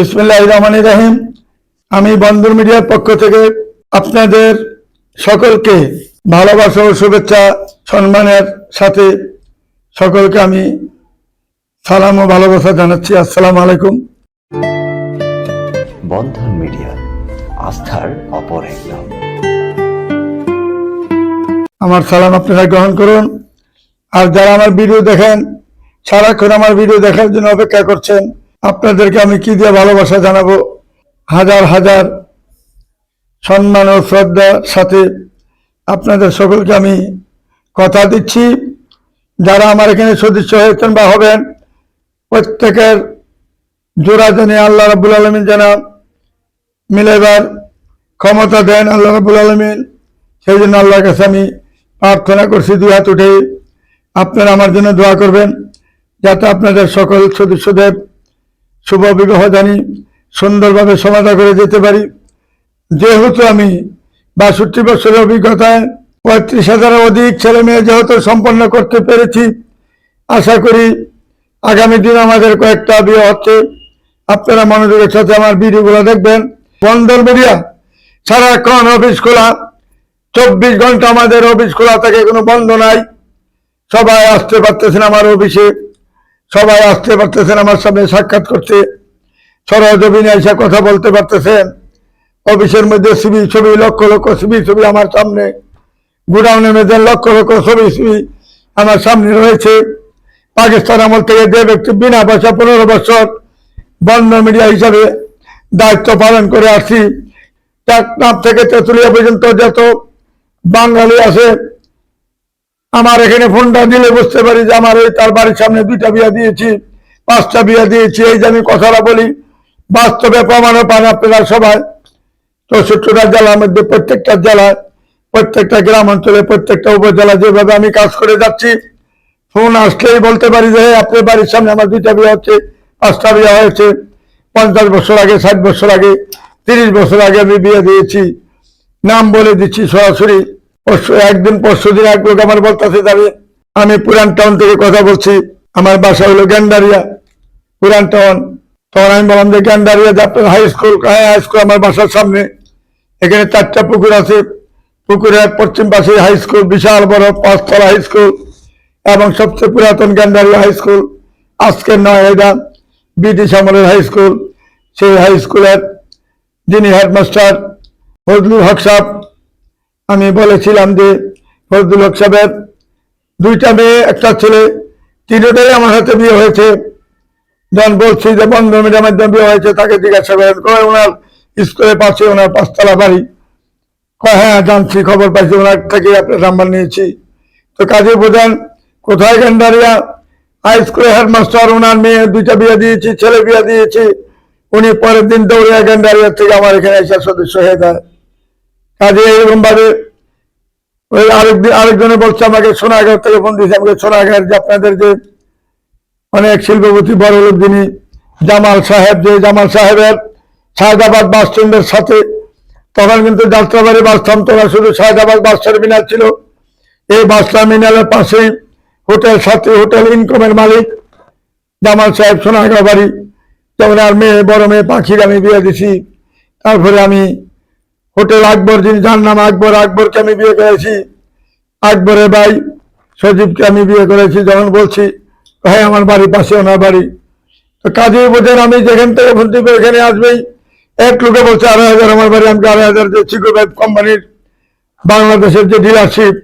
বিসমুল্লাহ রহমান রাহিম। আমি বন্দর মিডিয়ার পক্ষ থেকে আপনাদের সকলকে ভালোবাসা ও শুভেচ্ছা সম্মানের সাথে সকলকে আমি সালাম ও ভালোবাসা জানাচ্ছি। আসসালামু আলাইকুম। বন্ধন মিডিয়া আস্থার অপর এক নাম। আমার সালাম আপনারা গ্রহণ করুন। আর যারা আমার ভিডিও দেখেন সারাক্ষণ আমার ভিডিও দেখার জন্য অপেক্ষা করছেন আপনাদেরকে আমি কি দিয়ে ভালোবাসা জানাব? হাজার হাজার সম্মান ও শ্রদ্ধার সাথে আপনাদের সকলকে আমি কথা দিচ্ছি। যারা আমার এখানে সদস্য হয়েছেন বা হবেন, প্রত্যেকের জোড়া জানে আল্লাহ রাবুল আলমিন যেন মিলেবার ক্ষমতা দেন আল্লাহ রাবুল আলমিন। সেই জন্য আল্লাহর কাছে আমি প্রার্থনা করছি, দুই হাত উঠে আপনারা আমার জন্য দোয়া করবেন, যাতে আপনাদের সকল সদস্যদের শুভ বিবাহ জানি, সুন্দরভাবে সমাধা করে যেতে পারি। যেহেতু আমি বাষট্টি বছরের অভিজ্ঞতায় পঁয়ত্রিশ হাজারের অধিক ছেলে মেয়ে যেহেতু সম্পন্ন করতে পেরেছি, আশা করি আগামী দিন আমাদের কয়েকটা বিয়ে হচ্ছে। আপনারা মনোযোগের সাথে আমার ভিডিওগুলো দেখবেন। বন্দর মিডিয়া সারাক্ষণ অফিস খোলা। চব্বিশ ঘণ্টা আমাদের অফিস খোলা থাকে, কোনো বন্ধ নাই। সবাই আসতে পারতেছেন আমার অফিসে। সবাই আসতে পারতেছেন, আমার সামনে সাক্ষাৎ করতে। সরজমিনে এসে কথা বলতে পারতেছেন। অফিসের মধ্যে সিবি ছবি, লক্ষ লক্ষ সিবি ছবি আমার সামনে। গুডাউনের মধ্যে লক্ষ লক্ষ ছবি সিবি আমার সামনে রয়েছে। পাকিস্তান আমল থেকে যে ব্যক্তি বিনা পয়সা পনেরো বছর বন্ধ মিডিয়া হিসাবে দায়িত্ব পালন করে আসছি। চাকনাপ থেকে তেঁতুলিয়া পর্যন্ত যত বাঙালি আছে আমার এখানে ফোনটা দিলে বুঝতে পারি যে আমার এই তার বাড়ির সামনে দুইটা বিয়া দিয়েছি, পাঁচটা বিয়া দিয়েছি, এই যে আমি কথাটা বলি, বাস্তবে প্রমাণও পান আপনারা সবাই। চৌষট্টিটা জেলার মধ্যে প্রত্যেকটা জেলায়, প্রত্যেকটা গ্রাম অঞ্চলে, প্রত্যেকটা উপজেলা যেভাবে আমি কাজ করে যাচ্ছি, ফোন আসলেই বলতে পারি যে "এই আপনার বাড়ির সামনে আমার দুইটা বিয়ে হচ্ছে, পাঁচটা বিয়ে হয়েছে, পঞ্চাশ বছর আগে, ষাট বছর আগে, তিরিশ বছর আগে আমি বিয়ে দিয়েছি। নাম বলে দিচ্ছি সরাসরি। একদিন পরশু দিন এক লোক আমার বলতেছে যাবে আমি পুরান টাউন থেকে কথা বলছি। আমার বাসা হলো গ্যান্ডারিয়া। পুরান টাউন তখন আমি বললাম যে গ্যান্ডারিয়া আপনার হাই স্কুল হ্যাঁ হাই স্কুল আমার বাসার সামনে। এখানে চারটা পুকুর আছে। পুকুরের পশ্চিম পাশে হাই স্কুল বিশাল বড় পাঁচতলা হাই স্কুল এবং সবচেয়ে পুরাতন গ্যান্ডারিয়া হাই স্কুল আজকের নয়, এটা ব্রিটিশ আমলের হাই স্কুল সেই হাই স্কুলের যিনি হেডমাস্টার ফজলুল হক সাহেব আমি বলেছিলাম যে ফজলুল হক সাহেবের দুইটা মেয়ে, একটা ছেলে, তিনটাই আমার হাতে বিয়ে হয়েছে। যখন বলছি যে, বন্ধ মিডিয়ার মাধ্যমে বিয়ে হয়েছে, তাকে জিজ্ঞাসা করেন, কয় ওনার স্কুলের পাশে ওনার পাঁচতলা বাড়ি? কয় হ্যাঁ জানছি, খবর পাইছি, ওনার থেকে আপনার নাম্বার নিয়েছি। তো কাজে বোঝান, কোথায় গেন্ডারিয়া? হাই স্কুলের হেডমাস্টার, ওনার মেয়ে, দুইটা বিয়ে দিয়েছি, ছেলে বিয়ে দিয়েছি। উনি পরের দিন দৌড়িয়া গেন্ডারিয়া থেকে আমার এখানে এসে সদস্য হয়ে যায়। কাজে এরকম ভাবে ওই আরেকদিন আরেকজনে বলছে, আমাকে সোনাগার থেকে ফোন দিয়েছে। আমাকে সোনাগাঁয়ের যে আপনাদের যে অনেক শিল্পপতি বড় লোক যিনি জামাল সাহেব, যে জামাল সাহেবের শাহজাবাদ বাস স্ট্যান্ডের সাথে তখন কিন্তু যাত্রাবাড়ি বাস না, শুধু শাহজাবাদ বাস টার্মিনাল ছিল। এই বাস টার্মিনালের পাশেই হোটেল সাথে হোটেল ইনকমের মালিক জামাল সাহেব সোনাগাঁও বাড়ি। যেমন আর মেয়ে, বড় মেয়ে, পাখির আমি বিয়ে দিছি। তারপরে আমি হোটেল আকবর, যিনি যার নাম আকবর, আকবরকে আমি বিয়ে করেছি। আকবরের ভাই সজীবকে আমি বিয়ে করেছি, যখন বলছি হ্যাঁ আমার বাড়ির পাশে, ওনার বাড়ি। তো কাজে বোঝেন, আমি যেখান থেকে ফোন দিব এখানে আসবেই। এক লোকে বলছে, আড়াই হাজার, আমার বাড়ি আমাকে আড়াই হাজার যে চিকোব্যাগ কোম্পানির বাংলাদেশের যে ডিলারশিপ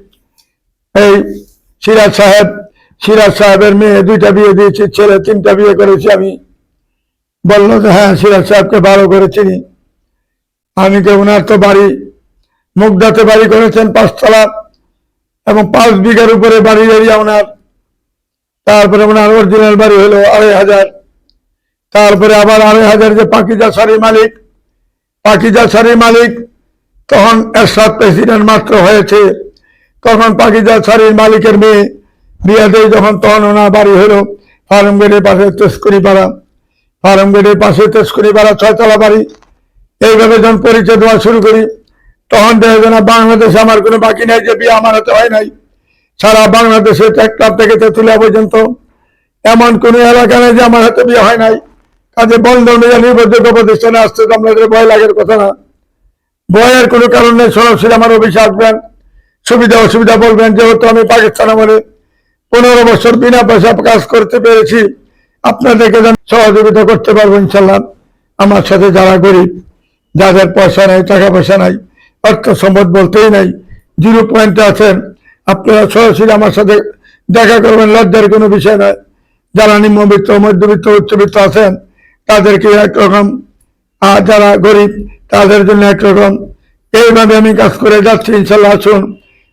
এই সিরাজ সাহেব, সিরাজ সাহেবের মেয়ে দুইটা বিয়ে দিয়েছি, ছেলে তিনটা বিয়ে করেছি আমি। বলল যে হ্যাঁ সিরাজ সাহেবকে ভালো করে চিনি। আমি ওনার তো বাড়ি, মুগদাতে বাড়ি করেছেন পাঁচতলা এবং পাঁচ বিঘার উপরে বাড়ি এরিয়া ওনার। তারপরে ওনার অরিজিনাল বাড়ি হলো আড়াই হাজার। তারপরে আবার আড়াই হাজার যে পাকিজা শাড়ির মালিক, পাকিজা শাড়ির মালিক তখন এরশাদ প্রেসিডেন্ট মাত্র হয়েছে। তখন পাকিজা শাড়ির মালিকের মেয়ে বিয়ে দেয় যখন তখন ওনার বাড়ি হলো ফার্ম গেটের পাশে তেস্কুরি পাড়া ফার্ম গেটের পাশে তেস্কুরি পাড়া ছয়তলা বাড়ি। এইভাবে যখন পরিচয় দেওয়া শুরু করি, তখন দেখা যায় না বাংলাদেশে আমার কোনো বাকি নাই, যে বিয়ে আমার হাতে হয় নাই। সারা বাংলাদেশে টেকটাপ থেকে তেঁতুলিয়া পর্যন্ত এমন কোনো এলাকা নেই যে আমার হাতে বিয়ে হয় নাই। কাজে বন্ধন মেয়ে নির্ভরযোগ্য প্রতিষ্ঠানে আসতে তো আপনাদের ভয় লাগার কথা না। ভয়ের কোনো কারণ নেই, সরাসরি আমার অফিসে আসবেন। সুবিধা অসুবিধা বলবেন, যেহেতু আমি পাকিস্তান আমলে পনেরো বছর বিনা পয়সা কাজ করতে পেরেছি, আপনাদেরকে সহযোগিতা করতে পারব ইনশাল্লাহ। আমার সাথে যারা গরিব যাদের পয়সা নাই, টাকা পয়সা নাই অর্থ সম্পদ বলতেই নাই, জিরো পয়েন্টে আছেন, আপনারা সরাসরি আমার সাথে দেখা করবেন, লজ্জার কোনো বিষয় নয় যারা নিম্নবিত্ত, মধ্যবিত্ত, উচ্চবিত্ত আছেন, তাদেরকে একরকম, আর যারা গরিব, তাদের জন্য একরকম। এইভাবে আমি কাজ করে যাচ্ছি, ইনশাল্লাহ, আসুন।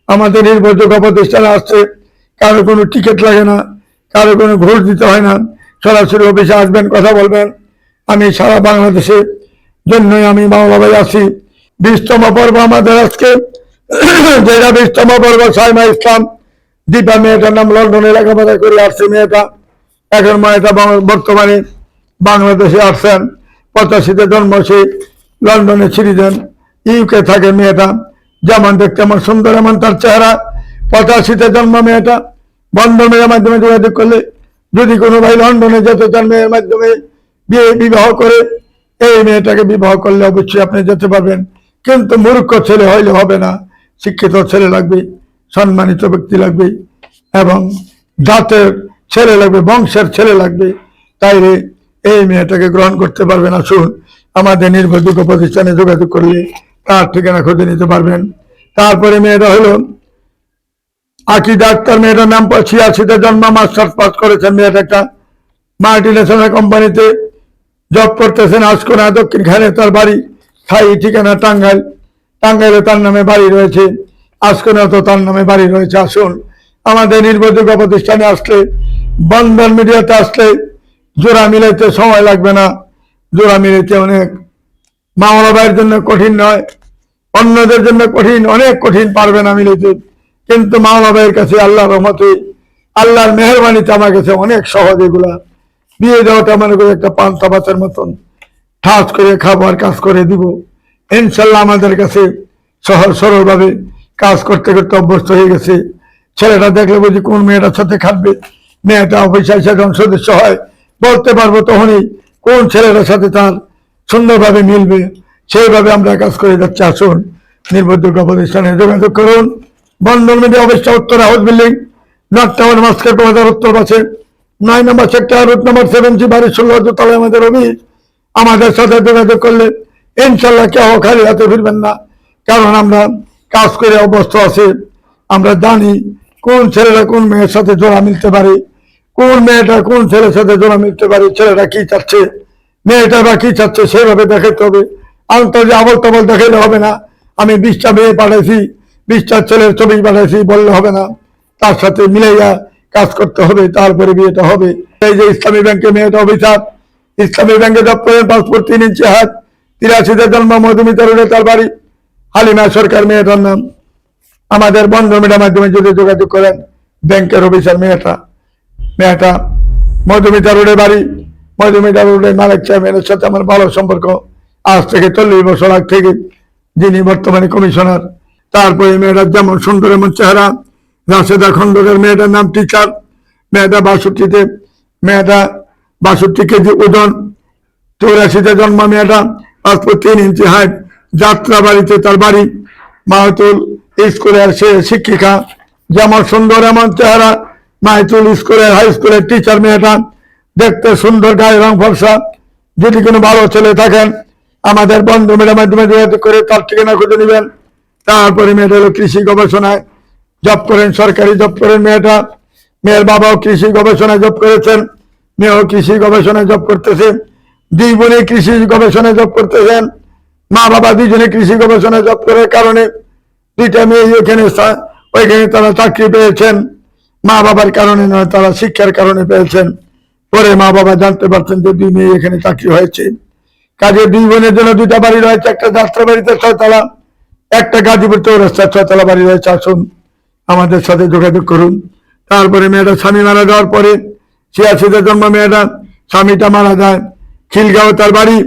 আমাদের নির্ভরযোগ্য প্রতিষ্ঠানে আসছে কারও কোনো টিকিট লাগে না, কারও কোনো ঘুষ দিতে হয় না। সরাসরি অফিসে আসবেন, কথা বলবেন। আমি সারা বাংলাদেশে জন্যই আমি বাংলা ভাই আছি। বিশতম পর্ব আমাদের আজকে। যেটা বিশতম পর্ব, সাইমা ইসলাম, দীপা মেয়েটার নাম লন্ডনে লেখাপড়া করে আসছে মেয়েটা। এখন মেয়েটা বর্তমানে বাংলাদেশে আসছেন। পঁচাশিতে জন্ম, সে লন্ডনে সিটিজেন ইউকে থাকে মেয়েটা। যেমন দেখতে আমার সুন্দর এমন তার চেহারা। পঁচাশিতে জন্ম মেয়েটা। বন্ধন মেয়ের মাধ্যমে যোগাযোগ করলে যদি কোনো ভাই লন্ডনে যেতে চান, মেয়ের মাধ্যমে বিয়ে, বিবাহ করে এই মেয়েটাকে বিবাহ করলে অবশ্যই আপনি যেতে পারবেন। কিন্তু মূর্খ ছেলে হইলে হবে না। শিক্ষিত ছেলে লাগবে, সম্মানিত ব্যক্তি লাগবে এবং জাতের ছেলে লাগবে, বংশের ছেলে লাগবে। তাইলে এই মেয়েটাকে গ্রহণ করতে পারবেন আসুন আমাদের নির্ভরযোগ্য প্রতিষ্ঠানে যোগাযোগ করলে তার ঠিকানা খুঁজে নিতে পারবেন। তারপরে মেয়েটা হলো আকি ডাক্তার। মেয়েটার নাম ছিয়াশিতে জন্ম, মাস্টার্স পাস করেছেন। মেয়েটা একটা মাল্টিনেশনাল কোম্পানিতে জব করতেছেন আজকোনা দক্ষিণ খানে তার বাড়ি, স্থায়ী ঠিকানা টাঙ্গাইল। টাঙ্গাইলে তার নামে বাড়ি রয়েছে। আজকোনা তো তার নামে বাড়ি রয়েছে, আসুন। আমাদের নির্ভরযোগ্য প্রতিষ্ঠানে আসলে বন্ধন মিডিয়াতে আসলে জোড়া মিলাইতে সময় লাগবে না। জোড়া মিলাইতে অনেক মামলা ভাইয়ের জন্য কঠিন নয়, অন্যদের জন্য কঠিন, অনেক কঠিন পারবে না মিলাইতে। কিন্তু মামলা ভাইয়ের কাছে আল্লাহর রহমতে, আল্লাহর মেহরবানিতে আমার কাছে অনেক সহজ এগুলা। বিয়ে দেওয়াটা মনে করি একটা পান্তা ভাতের মতন। ঠাস করে খাবার কাজ করে দিব। ইনশাল্লাহ আমাদের কাছে সহজ সরল ভাবে কাজ করতে করতে অভ্যস্ত হয়ে গেছে। ছেলেটা দেখলে বুঝি কোন মেয়েটার সাথে খাটবে? মেয়েটা অফিসে এসে যখন সদস্য হয়, বলতে পারব তখনই কোন ছেলেটার সাথে তার সুন্দরভাবে মিলবে। সেইভাবে আমরা কাজ করে যাচ্ছি। আসুন নির্ভরযোগ্য প্রতিষ্ঠানে যোগাযোগ করুন। বন্ধন মিডিয়া অফিসটা উত্তর house building, north town market উত্তর পাশে। নয় number sector route number seven G বাড়ির ষোলো তলায় আমাদের অফিস আমাদের সাথে যোগাযোগ করলে ইনশাল্লাহ কেউ খালি হাতে ফিরবেন না। কারণ আমরা কাজ করে অভ্যস্ত আছে। আমরা জানি কোন ছেলেরা কোন মেয়ের সাথে জোড়া মিলতে পারে। কোন মেয়েটা কোন ছেলের সাথে জোড়া মিলতে পারে ছেলেটা কি চাচ্ছে? মেয়েটা বা কি চাচ্ছে, সেভাবে দেখাতে হবে। আন্তর্জাতিক আবল তাবল দেখাইলে হবে না। আমি বিশটা মেয়ে পাঠাইছি, বিশটা ছেলের ছবি পাঠাইছি, বললে হবে না। তার সাথে মিলাইয়া কাজ করতে হবে, তারপরে বিয়েটা হবে। এই যে ইসলামী ব্যাংকে মেয়েটা অফিসার ইসলামী ব্যাংকে করেন পাসপোর্ট তিন ইঞ্চি হাত, তিরাশিতে জন্ম মধুমিতা রোডে তার বাড়ি। হালিমা সরকার মেয়েটার নাম। আমাদের বন্ধ মেয়েটার মাধ্যমে যদি যোগাযোগ করেন, ব্যাংকের অফিসার মেয়েটা। মেয়েটা মধুমিতা রোডে বাড়ি। মধুমিতা রোডে মালিক চেয়ারম্যানের সাথে আমার ভালো সম্পর্ক। আজ থেকে চল্লিশ বছর আগ থেকে যিনি বর্তমানে কমিশনার, তারপরে মেয়েটার যেমন সুন্দর এমন চেহারা রাশেদা খন্দকার মেয়েটার নাম টিচার, মেয়েটা বাষট্টিতে, মেয়েটা বাষট্টি কেজি ওজন, চৌরাশিতে জন্ম মেয়েটা পাসপোর্ট তিন ইঞ্চি হাইট যাত্রা বাড়িতে তার বাড়ি মাহতুল স্কুলের সে শিক্ষিকা। যেমন সুন্দর, এমন চেহারা মাহতুল স্কুলের হাই স্কুলের টিচার মেয়েটা। দেখতে সুন্দর গায়ে রং ফর্সা। যদি কোনো ভালো ছেলে থাকেন, আমাদের বন্ধু মেয়ের মাধ্যমে যোগাযোগ করে তার ঠিকানা খুঁজে নেবেন। তারপরে মেয়েটা হলো কৃষি গবেষণায়। জব করেন সরকারি জব করেন মেয়েটা। মেয়ের বাবাও কৃষি গবেষণায় জব করেছেন, মেয়েও কৃষি গবেষণায় জব করতেছেন দুই বোনে কৃষি গবেষণায় জব করতেছেন। মা বাবা দুজনে কৃষি গবেষণায় জব করার কারণে দুইটা মেয়ে সা- ওইখানে তারা চাকরি পেয়েছেন। মা বাবার কারণে নয়, তারা শিক্ষার কারণে পেয়েছেন। পরে মা বাবা জানতে পারছেন যে দুই মেয়ে এখানে চাকরি হয়েছে। কাজে দুই বোনের জন্য দুইটা বাড়ি রয়েছে, একটা যাত্রা বাড়িতে ছয়তলা, একটা গাজীপুর চৌরাস্তার ছয়তলা বাড়ি রয়েছে। আসুন। আমাদের সাথে যোগাযোগ করুন। তারপরে মেয়েটা স্বামী মারা যাওয়ার পরে ছিয়াশিতে জন্ম মেয়েটা, স্বামীটা মারা যায়। খিলগাঁও তার বাড়ি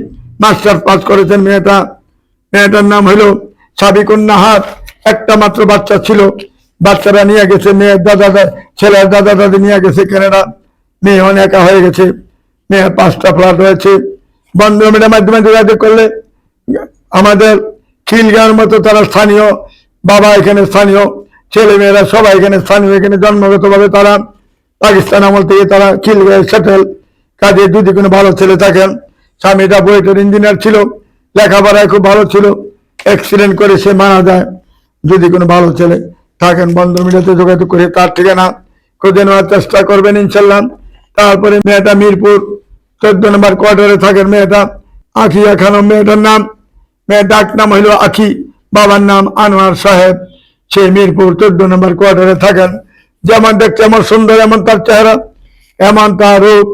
মাস্টার পাস করেছেন মেয়েটা। মেয়েটার নাম হলো সাবিকুন নাহার একটা মাত্র বাচ্চা ছিল। বাচ্চারা নিয়ে গেছে, মেয়ের দাদা, ছেলের দাদা, দাদি নিয়ে গেছে কেনাডা। মেয়ে অনেক হয়ে গেছে। মেয়ের পাঁচটা ফ্ল্যাট রয়েছে বন্ধ মিডিয়ার মাধ্যমে যোগাযোগ করলে আমাদের খিলগাঁওয়ের মতো তারা স্থানীয়, বাবা এখানে স্থানীয়। ছেলে মেয়েরা সবাই এখানে স্থানীয়, এখানে জন্মগতভাবে তারা পাকিস্তান আমল থেকে তারা খিলগাঁয়ে সেটেল কাজে যদি কোনো ভালো ছেলে থাকেন, স্বামীটা বুয়েটের ইঞ্জিনিয়ার ছিল, লেখাপড়ায় খুব ভালো ছিল অ্যাক্সিডেন্ট করে সে মারা যায়। যদি কোনো ভালো ছেলে থাকেন বন্ধ মিডিয়াতে যোগাযোগ করে তার ঠিকানা খুঁজে নেওয়ার চেষ্টা করবেন ইনশাল্লাহ। তারপরে মেয়েটা মিরপুর, চোদ্দ নম্বর কোয়ার্টারে থাকেন মেয়েটা, আখিয়া খানম মেয়েটার নাম। মেয়ের ডাক নাম হইল আখি, বাবার নাম আনোয়ার সাহেব। সে মিরপুর চোদ্দ নম্বর কোয়ার্টারে থাকেন। যেমন দেখছে, এমন সুন্দর, এমন তার চেহারা, এমন তার রূপ।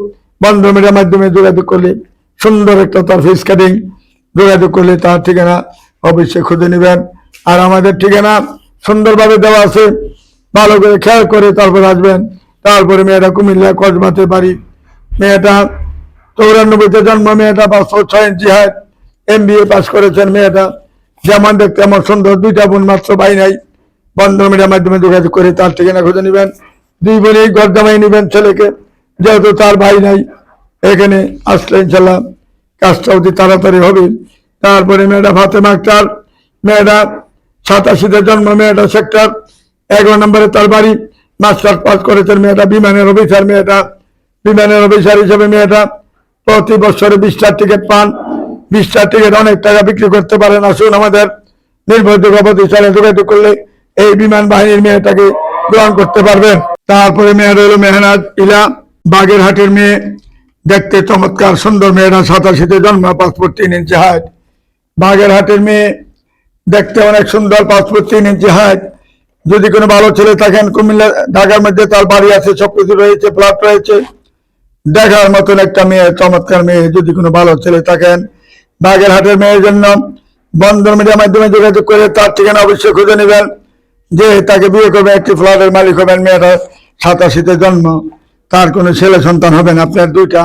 বন্ধ মিডিয়ার মাধ্যমে যোগাযোগ করলে সুন্দর একটা তার ফেস কাটিং যোগাযোগ করলে তার ঠিকানা অবশ্যই খুঁজে নেবেন। আর আমাদের ঠিকানা সুন্দরভাবে দেওয়া আছে। ভালো করে খেয়াল করে তারপর আসবেন। তারপরে মেয়েটা কুমিল্লা কসবাতে বাড়ি। মেয়েটা চৌরানব্বইতে জন্ম, মেয়েটা পাঁচশো ছয় inch height M B A pass করেছেন মেয়েটা। যেমন দেখতে এমন সুন্দর, দুইটা বোন মাত্র, ভাই নাই। বন্ধ মিডিয়ার মাধ্যমে যোগাযোগ করে তার ঠিকানা খুঁজে নেবেন। দুই বোনই গর্দামাই নেবেন ছেলেকে। যেহেতু তার ভাই নাই, এখানে আসলে ইনশাল্লাহ কাজটা অতি তাড়াতাড়ি হবে। তারপরে মেয়েটা ফাতেমা আক্তার। মেয়েটা সাতাশিতে জন্ম, মেয়েটা সেক্টর। এগারো নম্বরে তার বাড়ি। মাস্টার পাস করেছেন মেয়েটা বিমানের অফিসার। মেয়েটা বিমানের অফিসার হিসেবে মেয়েটা প্রতি বছরে বিশটার টিকিট পান। বিশটার টিকিট অনেক টাকা বিক্রি করতে পারেন। আসুন আমাদের নির্ভরযোগ্য প্রতিষ্ঠানে যোগাযোগ করলে এই বিমান বাহিনীর মেয়েটাকে গ্রহণ করতে পারবেন। তারপরে মেয়ে রইল মেহনাজ ইলা, বাগেরহাটের মেয়ে। দেখতে চমৎকার সুন্দর মেয়েরা সাতাশিতে জন্ম, পাসপোর্ট তিন ইঞ্চি হাইট বাগেরহাটের মেয়ে, দেখতে অনেক সুন্দর, পাসপোর্ট তিন ইঞ্চি হাইট যদি কোনো ভালো ছেলে থাকেন, কুমিল্লা, ঢাকার মধ্যে তার বাড়ি আছে, সবকিছু রয়েছে ফ্ল্যাট রয়েছে। দেখার মতন একটা মেয়ে, চমৎকার মেয়ে, যদি কোনো ভালো ছেলে থাকেন। বাগেরহাটের মেয়ের জন্য বন্ধন মিডিয়ার মাধ্যমে যোগাযোগ করে তার ঠিকানা অবশ্যই খুঁজে নেবেন। যে তাকে বিয়ে করবে একটি ফ্ল্যাটের মালিক হবেন, মেয়েটা সাতাশিতে জন্ম, তার কোনো ছেলে সন্তান হবেন আপনার দুইটা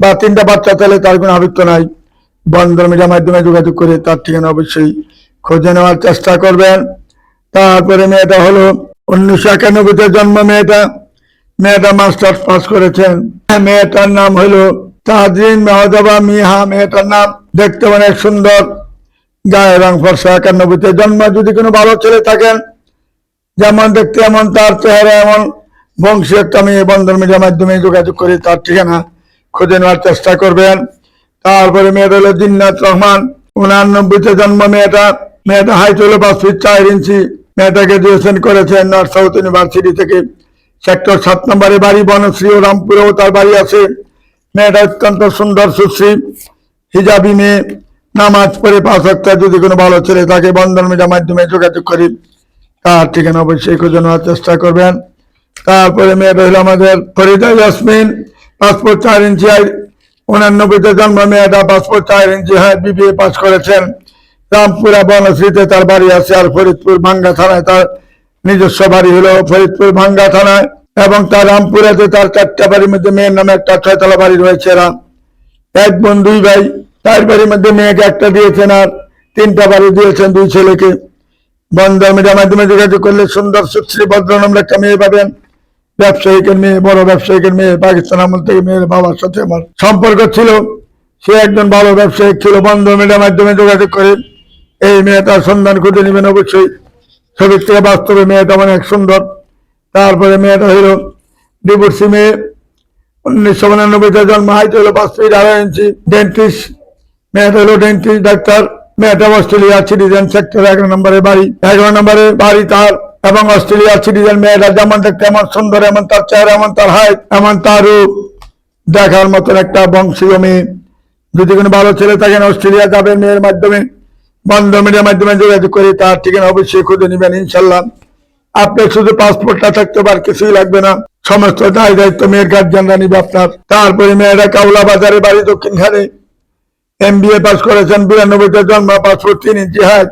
বা তিনটা বাচ্চা, তাহলে তার কোনো আবৃত্ত নাই। বন্ধন মিডিয়ার মাধ্যমে যোগাযোগ করে তার ঠিকানা অবশ্যই খোঁজে নেওয়ার চেষ্টা করবেন। তারপরে মেয়েটা হলো উনিশশো একানব্বইতে জন্ম মেয়েটা। মেয়েটা মাস্টার্স পাস করেছেন। মেয়েটার নাম হলো তাজরিন মেহদাবা মিহা। মেয়েটার নাম দেখতে অনেক সুন্দর। গায়ে রং ফর্সা একানব্বইতে জন্ম। যদি কোনো ভালো ছেলে থাকেন যেমন দেখতে এমন, তার চেহারা এমন বংশী একটা মেয়ে বন্ধন মিডিয়ার মাধ্যমে যোগাযোগ করে, তার ঠিকানা খুঁজে নেওয়ার চেষ্টা করবেন। তারপরে মেয়েটা হলো জিন্নাত রহমান, উনানব্বইতে জন্ম মেয়েটা মেয়েটা হাইট হলো পাঁচ ফিট চার ইঞ্চি মেয়েটা গ্রাজুয়েশন করেছেন নর্থ সাউথ ইউনিভার্সিটি থেকে। সেক্টর সাত নম্বরে বাড়ি, বনশ্রী ও রামপুরেও তার বাড়ি আছে। মেয়েটা অত্যন্ত সুন্দর, সুশ্রী, হিজাবি মেয়ে। নামাজ পড়ে পাঁচ হপ্তাহ যদি কোনো ভালো ছেলে তাকে বন্ধন মিডিয়ার মাধ্যমে যোগাযোগ করি। তার ঠিকানা অবশ্যই খুঁজে নেওয়ার চেষ্টা করবেন। তারপরে মেয়েটা হলো আমাদের ফরিদা ইয়াসমিন, পাসপোর্ট চার ইঞ্চি হাইট, উনানব্বইতে জন্ম, মেয়েটা পাসপোর্ট চার ইঞ্চি হাইট, বিবিএ পাস করেছেন। রামপুরা বনশ্রীতে তার বাড়ি আছে আর ফরিদপুর ভাঙ্গা থানায় তার নিজস্ব বাড়ি হলো ফরিদপুর ভাঙ্গা থানায় এবং তার রামপুরাতে তার চারটা বাড়ির মধ্যে মেয়ের নামে একটা ছয়তলা বাড়ি রয়েছে এরা। এক বোন, দুই ভাই, তার বাড়ির মধ্যে মেয়েকে একটা দিয়েছেন আর তিনটা বাড়ি দিয়েছেন দুই ছেলেকে। বন্ধন মিডিয়ার মাধ্যমে যোগাযোগ করলে সুন্দর সুশ্রী ভদ্র নামের একটা মেয়ে পাবেন। ব্যবসায়িকের মেয়ে, বড় ব্যবসায়িকের মেয়ে, পাকিস্তান আমল থেকে মেয়ের বাবার সাথে আমার সম্পর্ক ছিল। সে একজন ভালো ব্যবসায়িক ছিল। বন্ধন মিডিয়ার মাধ্যমে যোগাযোগ করে এই মেয়েটার সন্ধান খুঁজে নেবেন অবশ্যই। ছবির থেকে বাস্তবে মেয়েটা অনেক সুন্দর। তারপরে মেয়েটা হইল ডিভোর্সি মেয়ে। উনিশশো উনানব্বইতে জন্ম। হাইট হলো পাঁচ ফিট আড়াই ইঞ্চি। ডেন্টিস্ট মেয়েটা হলো ডেন্টিস্ট ডাক্তার। মেয়েটা অস্ট্রেলিয়া সিটিজেন সেক্টর এগারো নম্বরে বাড়ি। এগারো নম্বরে বাড়ি তার, এবং অস্ট্রেলিয়া সিটিজেন মেয়েটা যেমন দেখতে এমন সুন্দর, এমন তার চেহারা, এমন তার হাইট এমন তার দেখার মতন একটা বংশীয় মেয়ে যদি কোনো ভালো ছেলে থাকেন অস্ট্রেলিয়া যাবে মেয়ের মাধ্যমে বন্ধ মিডিয়ার মাধ্যমে যোগাযোগ করে তার ঠিকানা অবশ্যই খুঁজে নেবেন, ইনশাল্লাহ। আপনার শুধু পাসপোর্টটা থাকতে পার কিছুই লাগবে না। সমস্ত দায় দায়িত্ব মেয়ের গার্জিয়ানরা নিবে আপনার। তারপরে মেয়েরা কাউলা বাজারে বাড়ি দক্ষিণখানে। এম বি এ পাস করেছেন বিরানব্বইতে জন্ম পাসপোর্ট তিন ইঞ্চি হাইট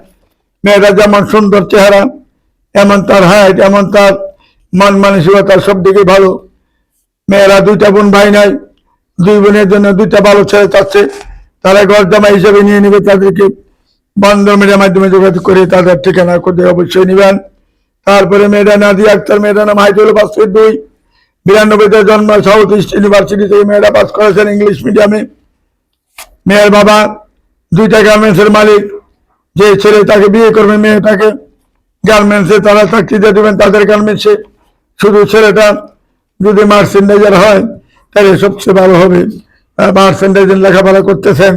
মেয়েরা যেমন সুন্দর চেহারা, এমন তার হাইট এমন তার মন মানসিকতা সব দিকে ভালো। মেয়েরা দুইটা বোন ভাই নাই, দুই বোনের জন্য দুইটা ভালো ছেলে চাচ্ছে। তারা ঘর জামা হিসেবে নিয়ে নেবে তাদেরকে। বন্ধ মিডিয়ার মাধ্যমে যোগাযোগ করে তাদের ঠিকানা করে অবশ্যই নেবেন। তারপরে মেয়েরা নাদি আক্তার মেয়েরা নাম হাইটুল পাঁচ ফিট দুই। বিরানব্বইতে জন্ম, সাউথ ইস্ট ইউনিভার্সিটি থেকে মেয়েরা পাস করেছেন ইংলিশ মিডিয়ামে মেয়ের বাবা দুইটা গার্মেন্টসের মালিক, যে ছেলে তাকে বিয়ে করবে মেয়েটাকে গার্মেন্টসে তারা চাকরি দিয়ে দেবেন, তাদের গার্মেন্টসে শুধু ছেলেটা যদি মার্সেন্ডাইজার হয়, তাহলে সবচেয়ে ভালো হবে। মার্সেন্ডাইজার লেখাপড়া করতেছেন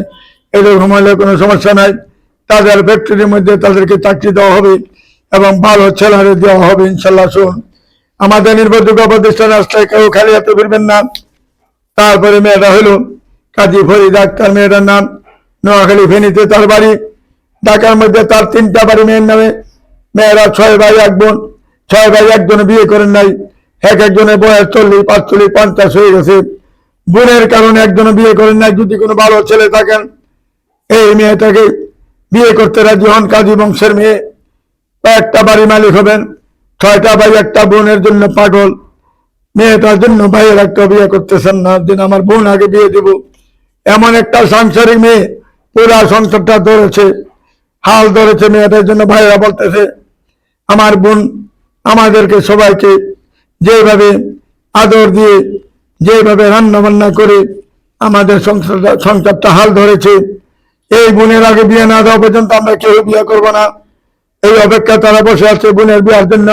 এরকম হলে কোনো সমস্যা নাই, তাদের ফ্যাক্টরির মধ্যে তাদেরকে চাকরি দেওয়া হবে এবং ভালো ছেলেরে দেওয়া হবে ইনশাল্লাহ শুন আমাদের নির্ভরযোগ্য প্রতিষ্ঠান আসলে কেউ খালি হাতে ফিরবেন না। তারপরে মেয়েটা হলো কাজী ফরিদ ডাক্তার মেয়েটার নাম, নোয়াখালী ফেনীতে তার বাড়ি। ঢাকার মধ্যে তার তিনটা বাড়ি মেয়ের নামে। মেয়েরা ছয় ভাই, এক বোন। ছয় ভাই একজনে বিয়ে করেন নাই। এক একজনের বয়স চল্লিশ, পাঁচচল্লিশ, পঞ্চাশ হয়ে গেছে। বোনের কারণে একজনে বিয়ে করেন নাই। যদি কোনো ভালো ছেলে থাকেন, এই মেয়েটাকে বিয়ে করতে রাজি হন কাজী বংশের মেয়ে। একটা বাড়ি মালিক হবেন। ছয়টা ভাই, একটা বোনের জন্য পাগল। মেয়েটার জন্য ভাইয়ের একটা বিয়ে করতেছেন না। দিন আমার বোন আগে বিয়ে দেব। এমন একটা সাংসারিক মেয়ে, পুরা সংসারটা ধরেছে, হাল ধরেছে মেয়েটার জন্য ভাইয়েরা বলতেছে, আমার বোন, আমাদেরকে সবাইকে যেভাবে আদর দিয়ে, যেভাবে রান্না বান্না করে আমাদের সংসারটা সংসারটা হাল ধরেছে, এই বোনের আগে বিয়ে না দেওয়া পর্যন্ত আমরা কেউ বিয়ে করব না। এই অপেক্ষা তারা বসে আছে বোনের বিয়ার জন্য।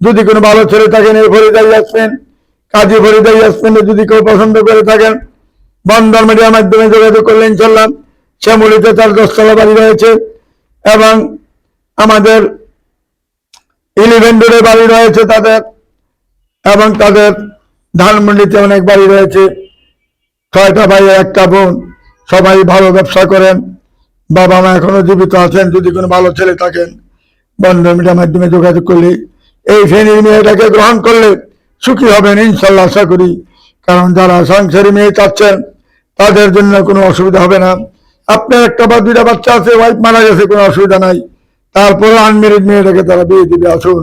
যদি কোনো ভালো ছেলে থাকেন, এই ভরে ফরিদাই আসবেন, কাজী ফরিদাই আসবেন, যদি কেউ পছন্দ করে থাকেন বন্দর মিডিয়ার মাধ্যমে যোগাযোগ করলে ইনশাল্লাহ শ্যামলিতে তার দশতলা বাড়ি রয়েছে এবং আমাদের ইলেভেন রোডে বাড়ি রয়েছে তাদের এবং তাদের ধানমন্ডিতে অনেক বাড়ি রয়েছে। ছয়টা ভাই, একটা বোন, সবাই ভালো ব্যবসা করেন। বাবা মা এখনও জীবিত আছেন, যদি কোনো ভালো ছেলে থাকেন বন্ধন মিডিয়ার মাধ্যমে যোগাযোগ করলে এই ফেনীর মেয়েটাকে গ্রহণ করলে সুখী হবেন ইনশাল্লাহ, আশা করি। কারণ যারা সংসারী মেয়ে চাচ্ছেন তাদের জন্য কোনো অসুবিধা হবে না। আপনার একটা বা দুইটা বাচ্চা আছে ওয়াইফ মারা গেছে, কোনো অসুবিধা নাই। তারপরে আনমেরিড মেয়েটাকে তারা বিয়ে দিবে, আসুন।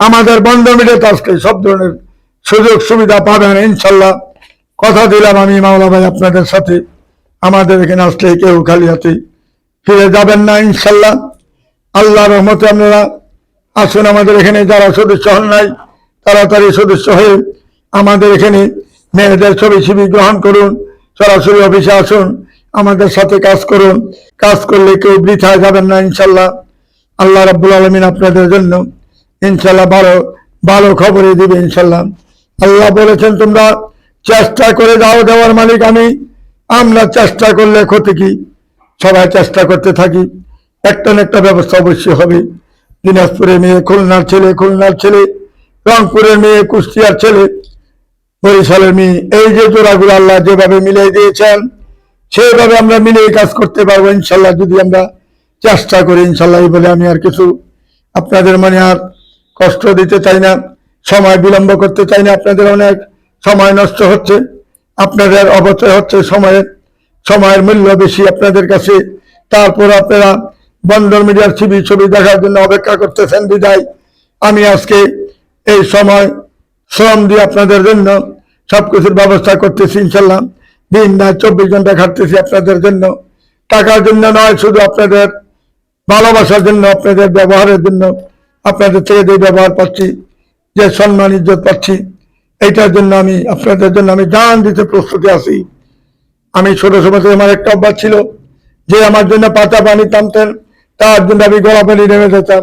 আমাদের বন্ধ মিডিয়া আজকে সব ধরনের সুযোগ সুবিধা পাবেন, ইনশাল্লাহ। কথা দিলাম আমি মাওলা ভাই আপনাদের সাথে। আমাদের এখানে আসলে কেউ খালি হাতে ফিরে যাবেন না, ইনশাল্লাহ। আল্লাহ রহমতে আপনারা আসুন, আমাদের এখানে যারা সদস্য হন নাই, তাড়াতাড়ি সদস্য হয়ে আমাদের এখানে মেয়েদের ছবি ছবি গ্রহণ করুন। সরাসরি অফিসে আসুন, আমাদের সাথে কাজ করুন। কাজ করলে কেউ বৃথা যাবেন না ইনশাল্লাহ। আল্লাহ রাব্বুল আলমিন আপনাদের জন্য ইনশাল্লাহ ভালো ভালো খবরই দিবে ইনশাল্লাহ। আল্লাহ বলেছেন, তোমরা চেষ্টা করে যাও দেওয়ার মালিক আমি। আমরা চেষ্টা করলে ক্ষতি কি? সবাই চেষ্টা করতে থাকি। একটা না একটা ব্যবস্থা অবশ্যই হবে। দিনাজপুরের মেয়ে, খুলনার ছেলে খুলনার ছেলে, রংপুরের মেয়ে, কুষ্টিয়ার ছেলে বরিশালের মেয়ে এই যে জোড়াগুলো আল্লাহ যেভাবে মিলিয়ে দিয়েছেন, সেইভাবে আমরা মিলিয়ে কাজ করতে পারব ইনশাল্লাহ, যদি আমরা চেষ্টা করি ইনশাল্লাহ, এই বলে আমি আর কিছু আপনাদের মনে আর কষ্ট দিতে চাই না, সময় বিলম্ব করতে চাই না, আপনাদের অনেক সময় নষ্ট হচ্ছে, আপনাদের অবচয় হচ্ছে সময়ের সময়ের মূল্য বেশি আপনাদের কাছে, তারপর আপনারা বন্দর মিডিয়ার ছবি ছবি দেখার জন্য অপেক্ষা করতেছেন বিদায়। আমি আজকে এই সময় শ্রম দিয়ে আপনাদের জন্য সবকিছুর ব্যবস্থা করতেছি ইনশাল্লাহ। দিন না চব্বিশ ঘণ্টা খাটতেছি আপনাদের জন্য। টাকার জন্য নয়, শুধু আপনাদের ভালোবাসার জন্য, আপনাদের ব্যবহারের জন্য। আপনাদের থেকে যে ব্যবহার পাচ্ছি, যে সম্মান, ইজ্জত পাচ্ছি, এইটার জন্য আমি, আপনাদের জন্য আমি জান দিতে প্রস্তুতি আছি। আমি ছোট সময় থেকে আমার একটা অভ্যাস ছিল, যে আমার জন্য পাতা পানি টানতেন, তার জন্য আমি গলা পানি নেমে যেতাম।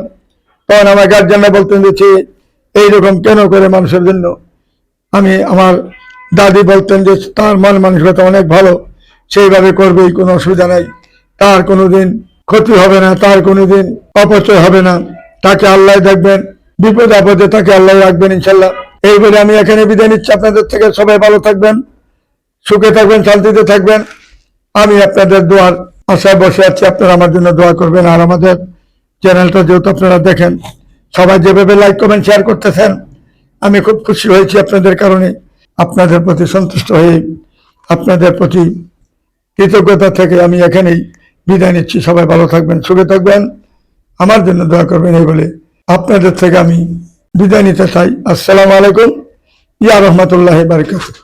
তখন আমার গার্জেনরা বলতেন যে এইরকম কেন করে মানুষের জন্য? আমি আমার দাদি বলতেন যে, তার মন মানসিকতা অনেক ভালো, সেইভাবে করবেই, কোনো অসুবিধা নাই। তার কোনোদিন ক্ষতি হবে না, তার কোনোদিন অপচয় হবে না। তাকে আল্লাহ দেখবেন, বিপদ আপদে তাকে আল্লাহ রাখবেন, ইনশাল্লাহ। এই বলে আমি এখানে বিদায় নিচ্ছি। আপনাদের থেকে সবাই ভালো থাকবেন, সুখে থাকবেন, শান্তিতে থাকবেন। আমি আপনাদের দোয়ার আশায় বসে আছি। আপনারা আমার জন্য দোয়া করবেন। আর আমাদের চ্যানেলটা যেহেতু আপনারা দেখেন, সবাই যেভাবে লাইক কমেন্ট শেয়ার করতেছেন আমি খুব খুশি হয়েছি আপনাদের কারণে। আপনাদের প্রতি সন্তুষ্ট হয়ে, আপনাদের প্রতি কৃতজ্ঞতা থেকে আমি এখানেই বিদায় নিচ্ছি। সবাই ভালো থাকবেন, সুখে থাকবেন। আমার জন্য দোয়া করবেন এই বলে আপনাদের থেকে আমি বিদায় নিতে চাই। আসসালামু আলাইকুম। ইয়া রহমতুল্লাহ বারকাত